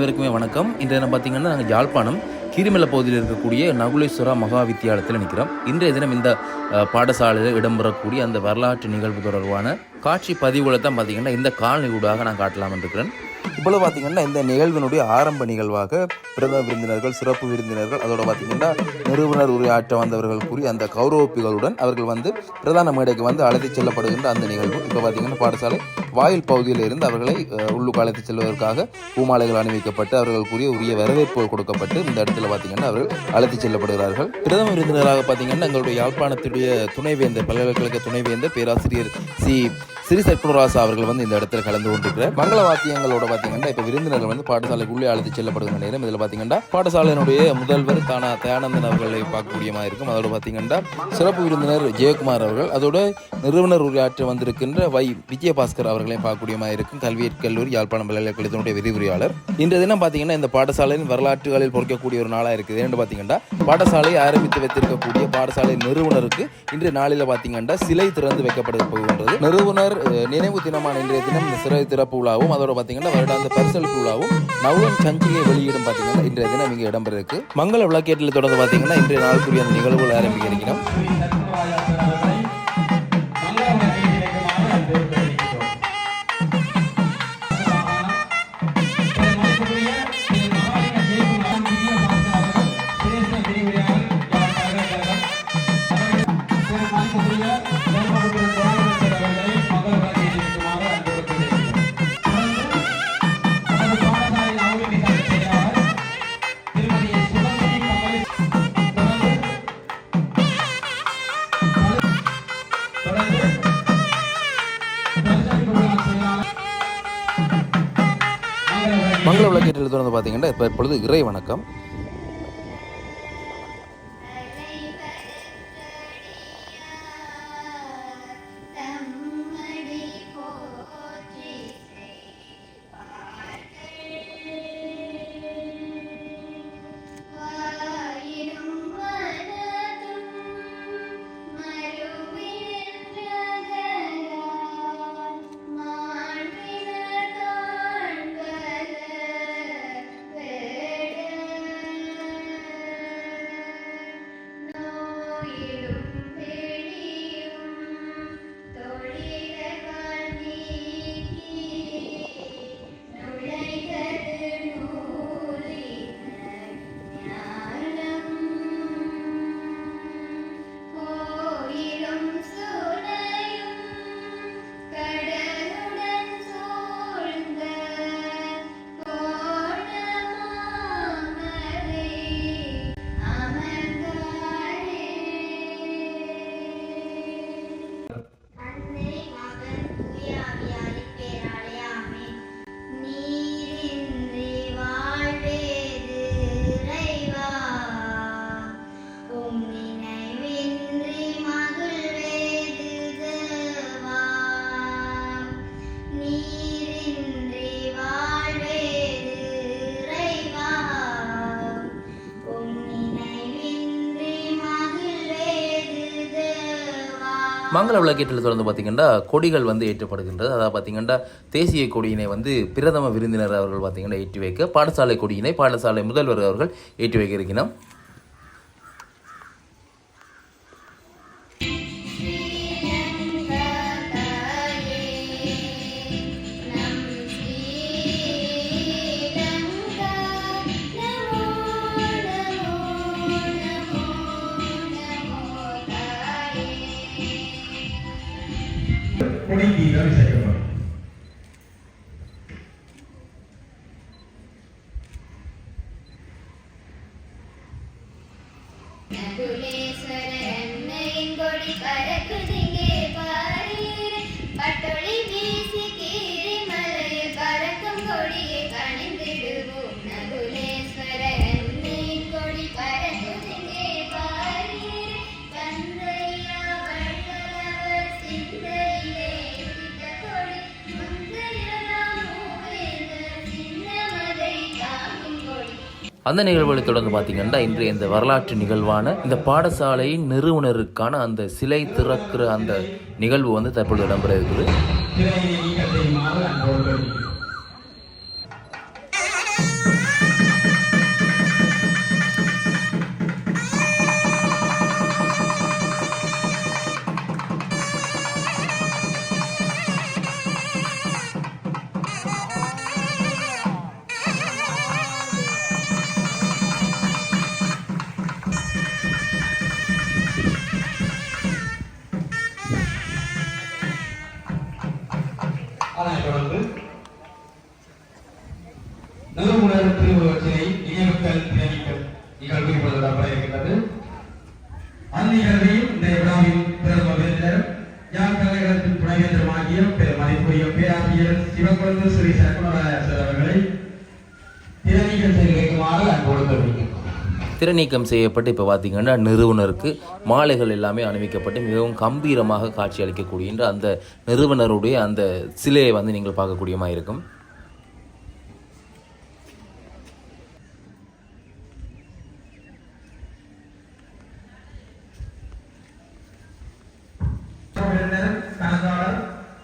அனைவருக்குமே வணக்கம். இன்றைய தினம் பார்த்தீங்கன்னா நாங்கள் யாழ்ப்பாணம் கீரிமலை பகுதியில் இருக்கக்கூடிய நகுலேஸ்வரா மகா வித்தியாலயத்தில் நிற்கிறோம் இன்றைய தினம் இந்த பாடசாலையில் இடம்பெறக்கூடிய அந்த வரலாற்று நிகழ்வு தொடர்பான காட்சி பதிவுகளை தான் பார்த்திங்கன்னா இந்த காலனி நான் காட்டலாம் இருக்கிறேன். இவ்வளோ பார்த்தீங்கன்னா இந்த நிகழ்வினுடைய ஆரம்ப நிகழ்வாக பிரதம விருந்தினர்கள் சிறப்பு விருந்தினர்கள் அதோட பார்த்தீங்கன்னா நிறுவனர் உரையாற்ற வந்தவர்கள் கூறி அந்த கௌரவப்பிகளுடன் அவர்கள் வந்து பிரதான மேடைக்கு வந்து அழைத்து செல்லப்படுகின்ற அந்த நிகழ்வு. இப்போ பார்த்தீங்கன்னா பாடசாலை வாயில் பகுதியில் இருந்து அவர்களை உள்ளுக்கு அழைத்து செல்வதற்காக பூமாலைகள் அணிவிக்கப்பட்டு அவர்களுக்குரிய உரிய வரவேற்பு கொடுக்கப்பட்டு இந்த இடத்துல பார்த்தீங்கன்னா அவர்கள் அழைத்து செல்லப்படுகிறார்கள். பிரதம விருந்தினராக பார்த்தீங்கன்னா எங்களுடைய யாழ்ப்பாணத்துடைய துணைவேந்தர் பல்கலைக்கழக துணைவேந்தர் பேராசிரியர் சி. ஸ்ரீ சத்குணராசா அவர்கள் வந்து இந்த இடத்துல கலந்து கொண்டிருக்கிறார். மங்கள வாத்தியங்களோட பார்த்தீங்கன்னா இப்போ விருந்தினர்கள் வந்து பாடசாலைக்குள்ளே அழைத்து செல்லப்படுகிற நேரம் இதில் பார்த்தீங்கன்னா பாடசாலையினுடைய முதல்வர் தானா தயானந்தன் அவர்களை பார்க்கக்கூடிய மாதிரி இருக்கும். அதோட பார்த்தீங்கன்னா சிறப்பு விருந்தினர் ஜெயக்குமார் அவர்கள் அதோட நிறுவனர் உரையாற்ற வந்திருக்கின்ற வை விஜயபாஸ்கர் அவர்களையும் பார்க்கக்கூடிய மாதிரி இருக்கும். கல்வியற் கல்லூரி யாழ்ப்பாணம் பல்கலைக்கழகத்தினுடைய விரிவுரையாளர். இன்றைய தினம் பார்த்தீங்கன்னா இந்த பாடசாலையின் வரலாற்றுகளில் பொறிக்கக்கூடிய ஒரு நாளாக இருக்குது. ஏன்னு பார்த்தீங்கன்னா பாடசாலையை ஆரம்பித்து வைத்திருக்கக்கூடிய பாடசாலை நிறுவனருக்கு இன்றைய நாளில் பார்த்தீங்கன்னா சிலை திறந்து வைக்கப்பட போகின்றது. நிறுவனர் நினைவு தினமான இன்றைய தினம் இந்த சிலை திறப்பு விழாவும் அதோட பார்த்தீங்கன்னா வருடாந்த பரிசளிப்பு விழாவும் நவன் சஞ்சிகை வெளியிடும் பார்த்தீங்கன்னா இன்றைய தினம் இங்கே இடம்பெற இருக்கு மங்கள விளக்கேட்டில் தொடர்ந்து பார்த்தீங்கன்னா இன்றைய நாளுக்குரிய அந்த நிகழ்வுகள் ஆரம்பிக்க இருக்கிறோம். விளக்கேட்டில் தொடர்ந்து பார்த்தீங்கன்னா இப்போ இப்பொழுது இறை வணக்கம் மங்கள விளக்கேட்டில் தொடர்ந்து பார்த்தீங்கன்னா கொடிகள் வந்து ஏற்றப்படுகின்றது. அதாவது பார்த்தீங்கன்னா தேசிய கொடியினை வந்து பிரதம விருந்தினர் அவர்கள் பார்த்தீங்கன்னா ஏற்றி வைக்க பாடசாலை கொடியினை பாடசாலை முதல்வர் அவர்கள் ஏற்றி வைக்க இருக்கிறோம் அந்த நிகழ்வுகளை தொடர்ந்து பார்த்தீங்கன்னா இன்றைய இந்த வரலாற்று நிகழ்வான இந்த பாடசாலையின் நிறுவனருக்கான அந்த சிலை திறக்கிற அந்த நிகழ்வு வந்து தற்பொழுது இடம்பெற இருக்குது திறநீக்கம் செய்யப்பட்டு இப்போ பார்த்திங்கன்னா நிறுவனருக்கு மாலைகள் எல்லாமே அணிவிக்கப்பட்டு மிகவும் கம்பீரமாக காட்சி அளிக்கக்கூடிய அந்த நிறுவனருடைய அந்த சிலையை வந்து நீங்கள் பார்க்கக்கூடியமாக இருக்கும்.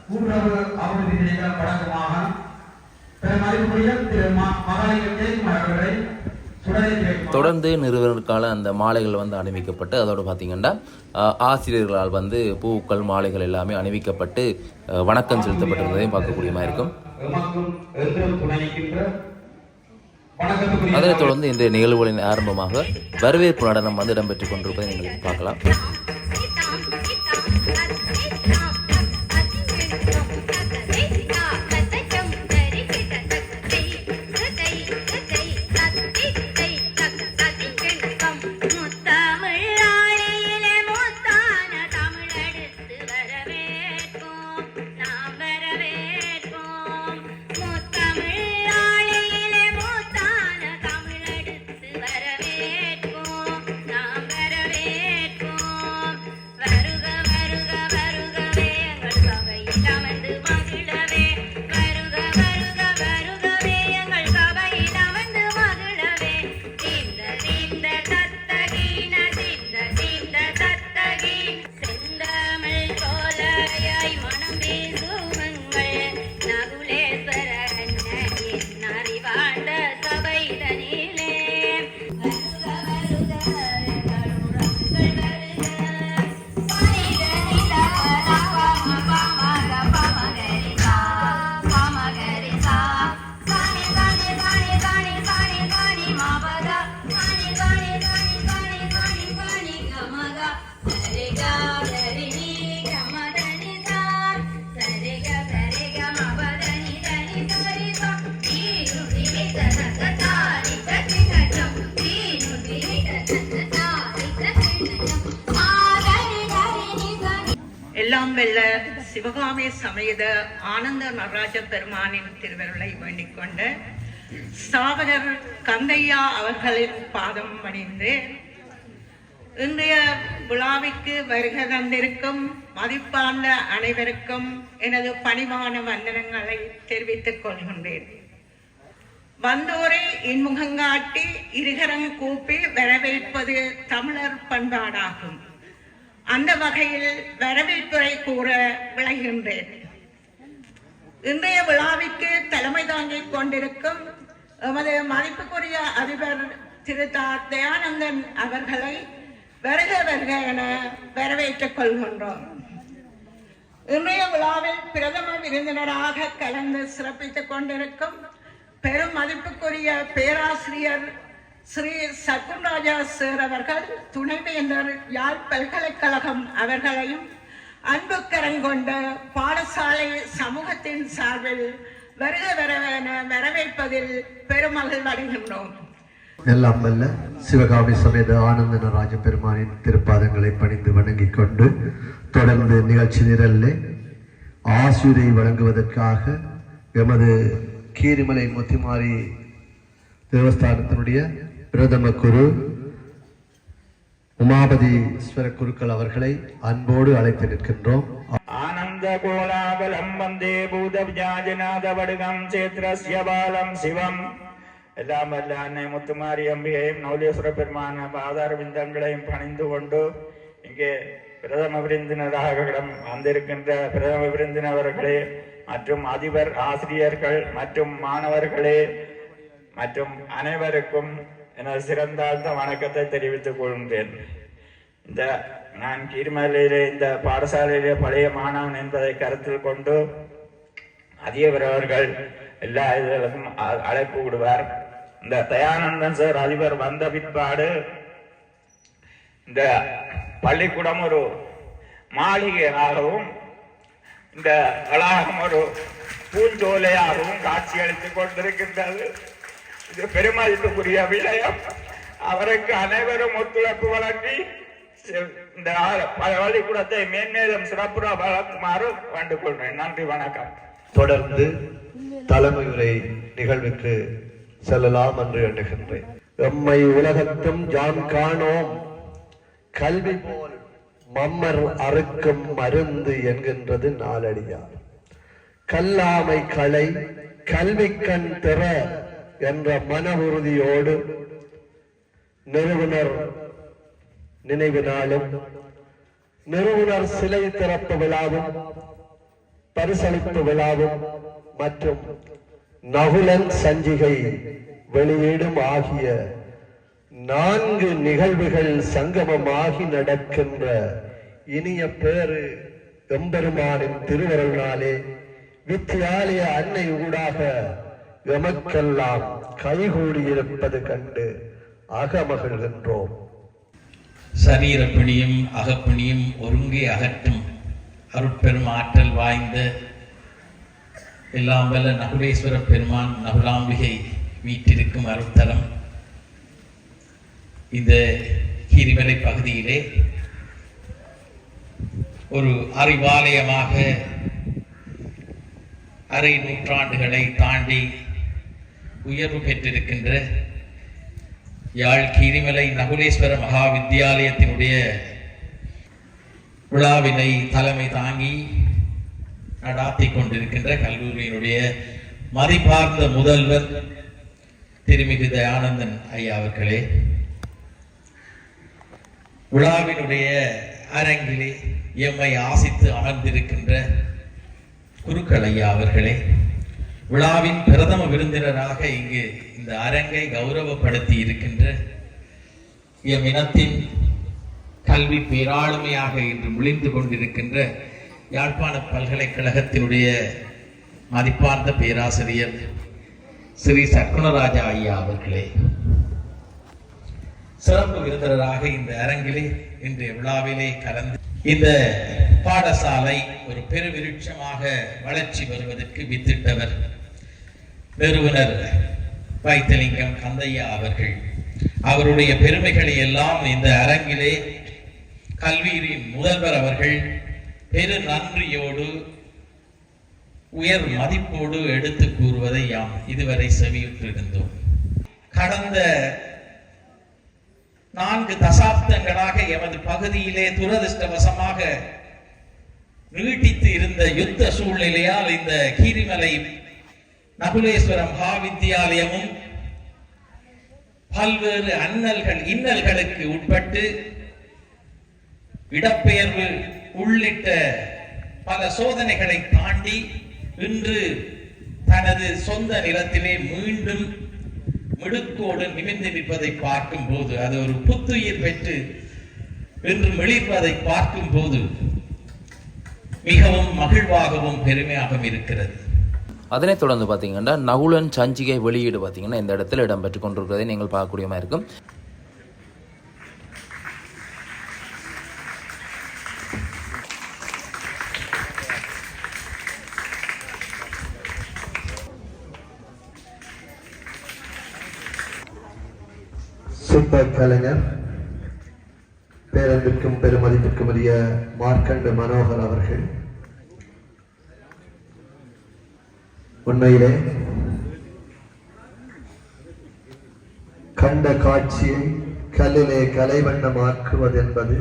கூட்டுறவு அபிவிருத்தி திணைக்கள வழக்கமாக பெரு மதிப்புரிய திரு ம- மகாலிங்கம் அவர்களை தொடர்ந்து நிறுவனருக்கான அந்த மாலைகள் வந்து அணிவிக்கப்பட்டு அதோடு பார்த்தீங்கன்னா ஆசிரியர்களால் வந்து பூக்கள் மாலைகள் எல்லாமே அணிவிக்கப்பட்டு வணக்கம் செலுத்தப்பட்டிருந்ததையும் பார்க்கக்கூடியமாக இருக்கும். அதனைத் தொடர்ந்து இன்றைய நிகழ்வுகளின் ஆரம்பமாக வரவேற்பு நடனம் வந்து இடம்பெற்றுக் கொண்டிருப்பதை நீங்கள் பார்க்கலாம். சிவகாமே சமேத ஆனந்த நடராஜ பெருமானின் திருவருளை வேண்டிக் கொண்டு ஸ்தாபகர் கந்தையா அவர்களின் பாதம் பணிந்து இன்றைய விழாவிற்கு வருகை தந்திருக்கும் மதிப்பார்ந்த அனைவருக்கும் எனது பணிவான வந்தனங்களை தெரிவித்துக் கொள்கின்றேன். வந்தோரை இன்முகங்காட்டி இருகரம் கூப்பி வரவேற்பது தமிழர் பண்பாடாகும். அந்த வகையில் வரவேற்புரை கூற விளைகின்றேன் இன்றைய விழாவிற்கு தலைமை தாங்கிக் கொண்டிருக்கும் எமது மதிப்புக்குரிய அதிபர் திரு. தா. தயானந்தன் அவர்களை வருக வருக என வரவேற்றுக் கொள்கின்றோம். இன்றைய விழாவில் பிரதம விருந்தினராக கலந்து சிறப்பித்துக் கொண்டிருக்கும் பெரும் மதிப்புக்குரிய பேராசிரியர் ஸ்ரீ சத்குணராஜா சார் அவர்கள் துணைவேந்தர் யாழ் பல்கலைக்கழகம் அவர்களையும் அன்புக்கரம் கொண்ட பாடசாலை சமூகத்தின் சார்பில் வருக வரவென வரவேற்பதில் பெருமகிழ் அடைகின்றோம். எல்லாம் வல்ல சிவகாமி சமேத ஆனந்த பெருமானின் திருப்பாதங்களை பணிந்து வணங்கிக் கொண்டு தொடர்ந்து நிகழ்ச்சி நிரல்லே ஆசிரியை வழங்குவதற்காக எமது கீரிமலை முத்திமாரி தேவஸ்தானத்தினுடைய பிரதம குரு உமாபதி குருக்கள் அவர்களை அன்போடு அழைத்து நிற்கின்றோம். ஆனந்த கோலாகலம் வந்தே பூத விஜாஜநாத வடுகம் சேத்ரஸ்ய பாலம் சிவம். எல்லாம் வல்ல அன்னை முத்துமாரி அம்பிகையும் நௌலீஸ்வர பெருமான பாதார விந்தங்களையும் பணிந்து கொண்டு இங்கே பிரதம விருந்தினராக வந்திருக்கின்ற பிரதம விருந்தினவர்களே மற்றும் அதிபர் ஆசிரியர்கள் மற்றும் மாணவர்களே மற்றும் அனைவருக்கும் எனது சிறந்தாழ்ந்த வணக்கத்தை தெரிவித்துக் கொள்கின்றேன். இந்த நான் கீழ்மலையிலே இந்த பாடசாலையிலே பழைய மாணவன் என்பதை கருத்தில் கொண்டு அதிபர் அவர்கள் எல்லா இதுகளுக்கும் அ- அழைப்பு விடுவார். இந்த தயானந்தன் சார் அதிபர் வந்த பிற்பாடு இந்த பள்ளிக்கூடம் ஒரு மாளிகையாகவும் இந்த வளாகம் ஒரு பூஞ்சோலையாகவும் காட்சியளித்துக் கொண்டிருக்கின்றது. இது பெருமதிப்புக்குரிய விடயம் அவருக்கு அனைவரும் ஒத்துழைப்பு வழங்கி இந்த பள்ளிக்கூடத்தை மேன்மேலும் சிறப்புற வளர்க்குமாறு வேண்டுக் கொள்கிறேன் நன்றி வணக்கம். தொடர்ந்து தலைமை உரை நிகழ்வுக்கு செல்லலாம் என்று எண்ணுகின்றேன். எம்மை உலகத்தும் யான் காணோம். கல்வி போல் மம்மர் அறுக்கும் மருந்து என்கின்றது நாளடியார். கல்லாமை களை கல்வி கண் திற என்ற மன உறுதியோடு நிறுவனர் நினைவு நாளும் நிறுவனர் சிலை திறப்பு விழாவும் பரிசளிப்பு விழாவும் மற்றும் நகுலன் சஞ்சிகை வெளியீடும் ஆகிய நான்கு நிகழ்வுகள் சங்கமமாகி நடக்கின்ற இனிய பேரு எம்பெருமானின் திருவருளாலே வித்தியாலய அன்னை ஊடாக எமக்கெல்லாம் கைகூடியிருப்பது கண்டு அகமகிழ்கின்றோம். சரீரப்பிணியும் அகப்பிணியும் ஒருங்கே அகற்றும் அருட்பெரும் ஆற்றல் வாய்ந்த எல்லாம் வல்ல நகுலேஸ்வர பெருமான் நகுலாம்பிகை வீட்டிருக்கும் அருட்தலம். இந்த கீரிமலை பகுதியிலே ஒரு அறிவாலயமாக அரை நூற்றாண்டுகளை தாண்டி உயர்வு பெற்றிருக்கின்ற யாழ் கீரிமலை நகுலேஸ்வர மகா வித்தியாலயத்தினுடைய விழாவினை தலைமை தாங்கி நடாத்தி கொண்டிருக்கின்ற கல்லூரியினுடைய மதிப்பார்ந்த முதல்வர் திருமிகு தயானந்தன் ஐயா அவர்களே விழாவினுடைய அரங்கிலே எம்மை ஆசித்து அமர்ந்திருக்கின்ற குருக்கள் ஐயா அவர்களே விழாவின் பிரதம விருந்தினராக இங்கு இந்த அரங்கை கௌரவப்படுத்தி இருக்கின்ற எம் இனத்தின் கல்வி பேராளுமையாக இன்று முழிந்து கொண்டிருக்கின்ற யாழ்ப்பாண பல்கலைக்கழகத்தினுடைய மதிப்பார்ந்த பேராசிரியர் ஸ்ரீ சக்குணராஜா ஐயா அவர்களே. சிறப்பு விருந்தினராக இந்த அரங்கிலே இன்றைய விழாவிலே கலந்து இந்த பாடசாலை ஒரு பெருவிருட்சமாக வளர்ச்சி வருவதற்கு வித்திட்டவர் நிறுவனர் வைத்தலிங்கம் கந்தையா அவர்கள். அவருடைய பெருமைகளை எல்லாம் இந்த அரங்கிலே கல்வியின் முதல்வர் அவர்கள் பெரு நன்றியோடு உயர் மதிப்போடு எடுத்து கூறுவதை யாம் இதுவரை செவியுற்றிருந்தோம். கடந்த நான்கு தசாப்தங்களாக எமது பகுதியிலே துரதிருஷ்டவசமாக நீட்டித்து இருந்த யுத்த சூழ்நிலையால் இந்த கீரிமலை நகுலேஸ்வர மகாவித்தியாலயமும் பல்வேறு அண்ணல்கள் இன்னல்களுக்கு உட்பட்டு இடப்பெயர்வு உள்ளிட்ட பல சோதனைகளை தாண்டி இன்று தனது சொந்த நிலத்திலே மீண்டும் மிடுக்கோடு நிமிர்ந்து நிற்பதை பார்க்கும் போது அது ஒரு புத்துயிர் பெற்று இன்று மிளிர்வதை பார்க்கும் போது மிகவும் மகிழ்வாகவும் பெருமையாகவும் இருக்கிறது. அதனைத் தொடர்ந்து பார்த்தீங்கன்னா நகுலன் சஞ்சிகை வெளியீடு பார்த்தீங்கன்னா இந்த இடத்துல இடம்பெற்று கொண்டிருக்கிறதை நீங்கள் பார்க்கக்கூடியமாக இருக்கும். சூப்பர் கலைஞர் பேரன்பிற்கும் பெருமதிப்பிற்கும் உரிய மார்க்கண்ட மனோகர் அவர்கள் உண்மையிலே கண்ட காட்சியை கல்லிலே கலைவண்ணமாக்குவது என்பது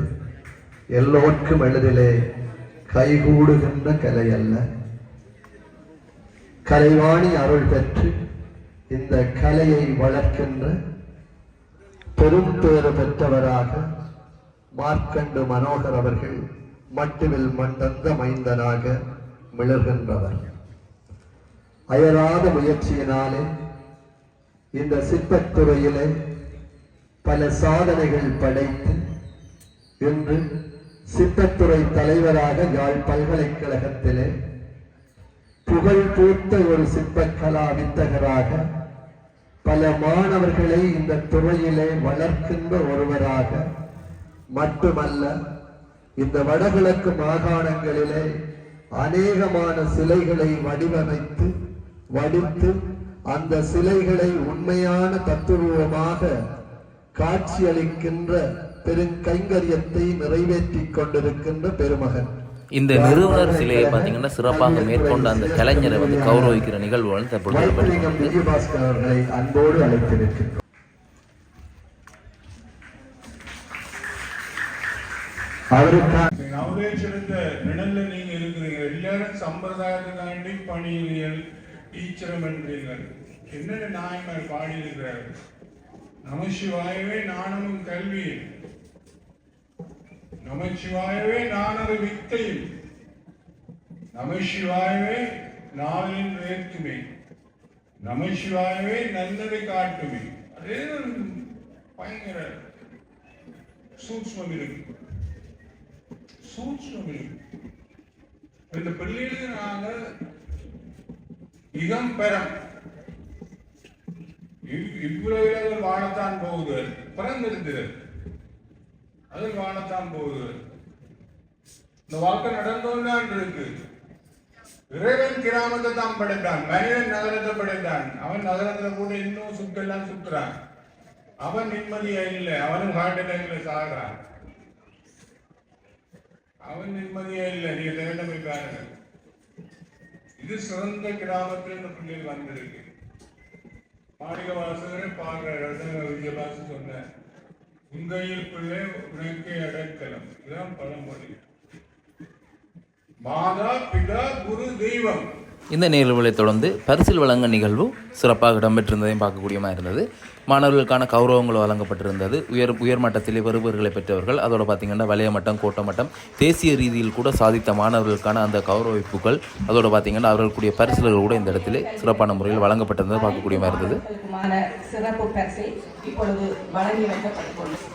எல்லோருக்கும் எளிதிலே கைகூடுகின்ற கலை அல்ல கலைவாணி அருள் பெற்று இந்த கலையை வளர்க்கின்ற பெரும் பேறு பெற்றவராக மார்க்கண்டு மனோகர் அவர்கள் மட்டுவில் மண்டந்த மைந்தனாக மிளர்கின்றவர். அயராத முயற்சியினாலே இந்த சிற்பத்துறையிலே பல சாதனைகள் படைத்து இன்று சிற்பத்துறை தலைவராக யாழ் பல்கலைக்கழகத்திலே புகழ் பூத்த ஒரு சிற்பக்கலா வித்தகராக பல மாணவர்களை இந்த துறையிலே வளர்க்கின்ற ஒருவராக மட்டுமல்ல இந்த வடகிழக்கு மாகாணங்களிலே அநேகமான சிலைகளை வடிவமைத்து வடித்து அந்த சிலைகளை உண்மையான தத்துருவமாக காட்சியளிக்கின்ற பெருங்கைங்கரியத்தை நிறைவேற்றிக் கொண்டிருக்கின்ற பெருமகன். இந்த நிறுவனர் சிலையை பார்த்தீங்கன்னா சிறப்பாக மேற்கொண்ட அந்த கலைஞரை வந்து கௌரவிக்கிற நிகழ்வுகள் தற்பொழுது அன்போடு அழைத்திருக்கின்றோம் அவருக்காக நிழல்ல நீங்க இருக்கிறீங்க. எல்லாரும் சம்பிரதாயத்துக்காண்டி பணியியல் ஈச்சரம் என்கிறீர்கள் என்னென்ன நாயன்மார் பாடியிருக்கிறார்? இருக்கிறார்கள் நமசிவாயவே நாணமும் கல்வியும் நமச்சிவாயவே நானது வித்தையும் நமசிவாயவே நாளின் வேற்றுமை. நமசிவாயவே நல்லதை காட்டுமே. அதே பயங்கர சூட்சம் இருக்கு. சூட்சம் இருக்கு. இந்த பிள்ளைகளுக்கு நாங்கள் இகம் பெறம். இவ்வுலகில் வாழத்தான் போகுதல் பிறந்திருந்தது. அதில் வாழத்தான் போகுது. இந்த வாழ்க்கை நடந்தோம்தான் இருக்கு. இறைவன் கிராமத்தை தான் படைத்தான். மனிதன் நகரத்தை படைத்தான். அவன் நகரத்துல கூட இன்னும் சுத்தெல்லாம் சுத்துறான். அவன் நிம்மதியா இல்லை. அவனும் ஹார்ட் அட்டாக்ல சாகுறான். அவன் நிம்மதியா இல்லை. நீங்க திரண்ட போய் பாருங்க இது சிறந்த கிராமத்தில் இந்த பிள்ளைகள் வந்திருக்கு. மாளிக வாசகரை பாடுற விஜயபாசு சொன்ன உங்கையில் பிள்ளை உனக்கு அடைக்கலம். இதுதான் பழமொழி. மாதா பிதா குரு தெய்வம். இந்த நிகழ்வுகளை தொடர்ந்து பரிசில் வழங்க நிகழ்வு சிறப்பாக இடம்பெற்றிருந்ததையும் பார்க்கக்கூடியமாக இருந்தது. மாணவர்களுக்கான கௌரவங்கள் வழங்கப்பட்டிருந்தது. உயர் உயர்மட்டத்திலே வருபவர்களை பெற்றவர்கள் அதோடு பார்த்தீங்கன்னா வலைய மட்டம் கோட்ட மட்டம் தேசிய ரீதியில் கூட சாதித்த மாணவர்களுக்கான அந்த கௌரவிப்புகள் அதோடு பார்த்தீங்கன்னா அவர்களுக்குரிய பரிசில்கள் கூட இந்த இடத்துல சிறப்பான முறையில் வழங்கப்பட்டிருந்தது பார்க்கக்கூடியமாக இருந்தது. சிறப்பு பரிசை இப்பொழுது வழங்கி வைக்கப்பட்டுள்ளது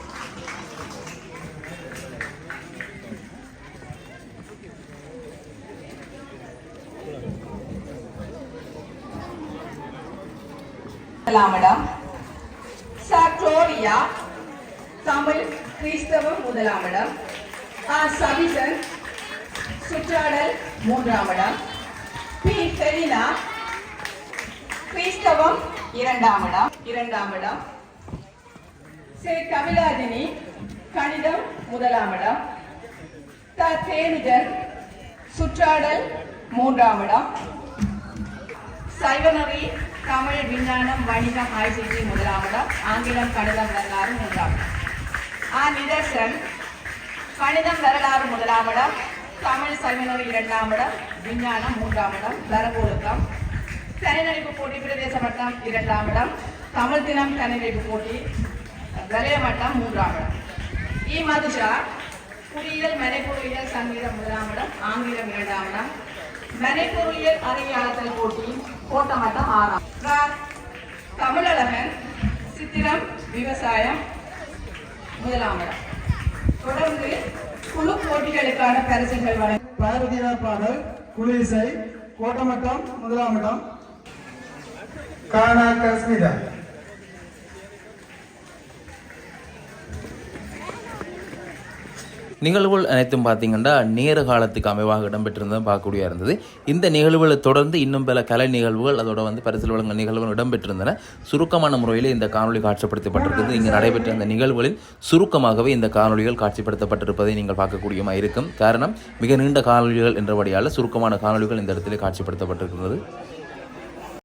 முதலாமிடம் குளோரியா தமிழ் கிறிஸ்தவம் முதலாமிடம் ஆர் சபிசன் சுற்றாடல் மூன்றாமிடம் பி ஃபெலினா கிறிஸ்தவம் இரண்டாம் இடம் இரண்டாம் இடம் சே கபிலாதினி கணிதம் முதலாம் இடம் த தேனிதன் சுற்றாடல் மூன்றாம் இடம் சைவநவி விஞ்ஞானம் வணிகம் ஐசிடி முதலாம் ஆங்கிலம் கணிதம் வரலாறு மூன்றாம் இடம் ஆ நிதர்சன். கணிதம் வரலாறு முதலாம் தமிழ் சைவநெறி இரண்டாம் இடம் விஞ்ஞானம் மூன்றாம் இடம் தரபொழுக்கம் தனிநடிப்பு போட்டி பிரதேச மட்டம் இரண்டாம் இடம் தமிழ் தினம் தனிநடிப்பு போட்டி வலய மட்டம் மூன்றாம் இடம் இ. மதுஷா. குடியியல் மனைப்பொருளியல் சங்கீதம் முதலாம் இடம் ஆங்கிலம் இரண்டாம் இடம் மனைப்பொருளியல் அறிவியலாளர் போட்டி கோட்ட மட்டம் ஆறாம் தமிழழகன் சித்திரம் விவசாயம் முதலாமரம் தொடர்ந்து குழு போட்டிகளுக்கான பரிசுகள் வழங்க பாரதியார் பாடல் குளிசை கோட்டமட்டம் முதலாமட்டம் கானா காஷ்மீரா. நிகழ்வுகள் அனைத்தும் பார்த்தீங்கன்னா நேர காலத்துக்கு அமைவாக இடம்பெற்றிருந்ததும் பார்க்கக்கூடிய இருந்தது. இந்த நிகழ்வுகளை தொடர்ந்து இன்னும் பல கலை நிகழ்வுகள் அதோட வந்து பரிசில் வழங்க நிகழ்வுகள் இடம்பெற்றிருந்தன. சுருக்கமான முறையில் இந்த காணொலி காட்சிப்படுத்தப்பட்டிருக்கிறது. இங்கே நடைபெற்ற அந்த நிகழ்வுகளில் சுருக்கமாகவே இந்த காணொளிகள் காட்சிப்படுத்தப்பட்டிருப்பதை நீங்கள் பார்க்கக்கூடியமாக இருக்கும். காரணம் மிக நீண்ட காணொளிகள் என்றபடியால் சுருக்கமான காணொளிகள் இந்த இடத்திலே காட்சிப்படுத்தப்பட்டிருக்கிறது.